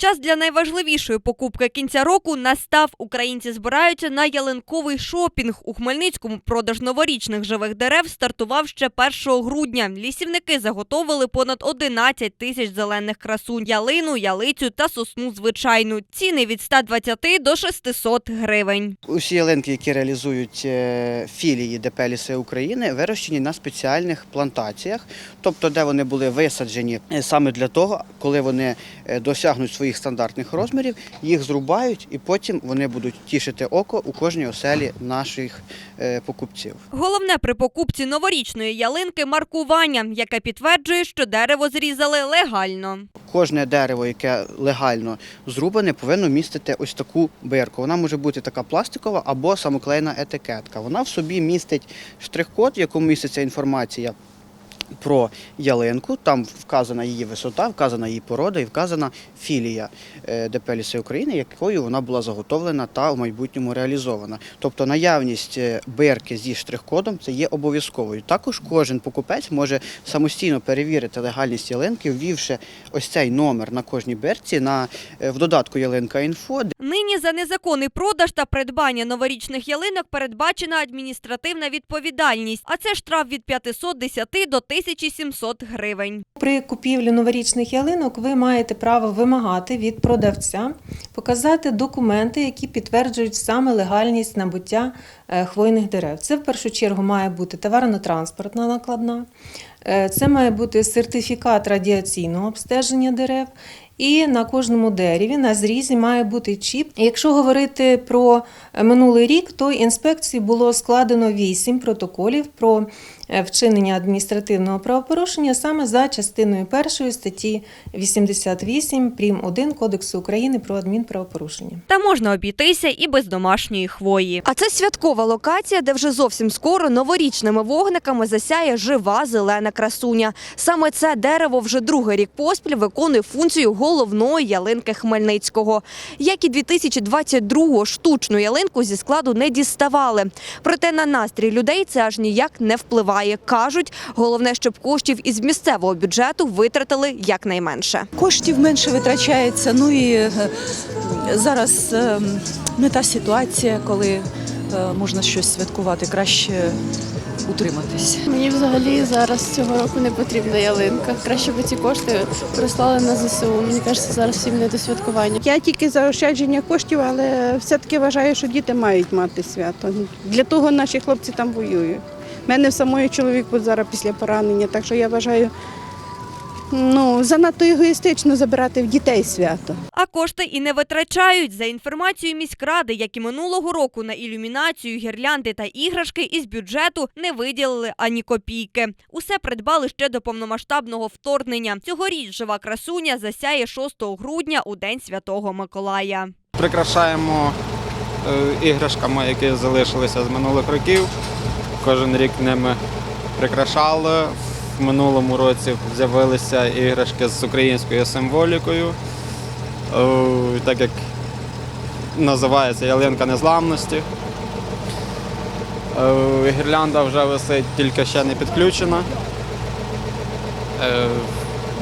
Час для найважливішої покупки кінця року настав. Українці збираються на ялинковий шопінг. У Хмельницькому продаж новорічних живих дерев стартував ще 1 грудня. Лісівники заготовили понад 11 тисяч зелених красунь, ялину, ялицю та сосну звичайну. Ціни від 120 до 600 гривень. Усі ялинки, які реалізують е, філії ДП «Ліси України, вирощені на спеціальних плантаціях, тобто де вони були висаджені е, саме для того, коли вони е, досягнуть своїх стандартних розмірів, їх зрубають і потім вони будуть тішити око у кожній оселі наших е, покупців. Головне при покупці новорічної ялинки маркування, яке підтверджує, що дерево зрізали легально. Кожне дерево, яке легально зрубане, повинно містити ось таку бирку. Вона може бути така пластикова або самоклеєна етикетка. Вона в собі містить штрих-код, в якому міститься інформація. Про ялинку, там вказана її висота, вказана її порода і вказана філія е, ДП «Ліси України, якою вона була заготовлена та в майбутньому реалізована. Тобто наявність е, бирки зі штрих-кодом це є обов'язковою. Також кожен покупець може самостійно перевірити легальність ялинки, ввівши ось цей номер на кожній бирці на е, в додатку Ялинка Інфо, Нині за незаконний продаж та придбання новорічних ялинок передбачена адміністративна відповідальність, а це штраф від 510 до 1700 гривень. При купівлі новорічних ялинок ви маєте право вимагати від продавця показати документи, які підтверджують саме легальність набуття е, хвойних дерев. Це в першу чергу має бути товарно-транспортна накладна, е, це має бути сертифікат радіаційного обстеження дерев. І на кожному дереві на зрізі має бути чіп. Якщо говорити про е, минулий рік, то інспекції було складено 8 протоколів про вчинення адміністративного правопорушення саме за частиною першої статті 88 прим. 1 Кодексу України про адмінправопорушення. Та можна обійтися і без домашньої хвої. А це святкова локація, де вже зовсім скоро новорічними вогниками засяє жива зелена красуня. Саме це дерево вже другий рік поспіль виконує функцію головної ялинки Хмельницького. Як і 2022-го штучну ялинку зі складу не діставали. Проте на настрій людей це аж ніяк не впливає. Кажуть, головне, щоб коштів із місцевого бюджету витратили якнайменше. Коштів менше витрачається. Ну і е, зараз е, не та ситуація, коли е, можна щось святкувати, краще утриматись. Мені взагалі зараз цього року не потрібна ялинка. Краще би ці кошти прислали на ЗСУ. Мені кажеться, зараз всім не до святкування. Я тільки за ощадження коштів, але все-таки вважаю, що діти мають мати свято. Для того наші хлопці там воюють. У мене в самої чоловік от зараз після поранення, так що я вважаю ну, занадто егоїстично забирати в дітей свято. А кошти і не витрачають. За інформацією міськради, як і минулого року на ілюмінацію, гірлянди та іграшки із бюджету не виділили ані копійки. Усе придбали ще до повномасштабного вторгнення. Цьогоріч жива красуня засяє 6 грудня у День Святого Миколая. прикрашаємо е, іграшками, які залишилися з минулих років. Кожен рік ними прикрашали. В минулому році з'явилися іграшки з українською символікою, Е, так як називається ялинка незламності. Е, Гірлянда вже висить, тільки ще не підключена.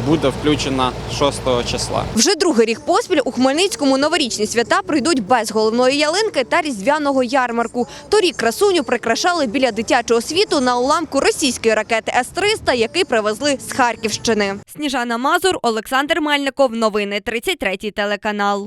Буде включена 6 числа. Вже другий рік поспіль у Хмельницькому новорічні свята прийдуть без головної ялинки та різдвяного ярмарку. Торік красуню прикрашали біля дитячого світу на уламку російської ракети С-300, який привезли з Харківщини. Сніжана Мазур, Олександр Мельников. Новини 33 телеканал.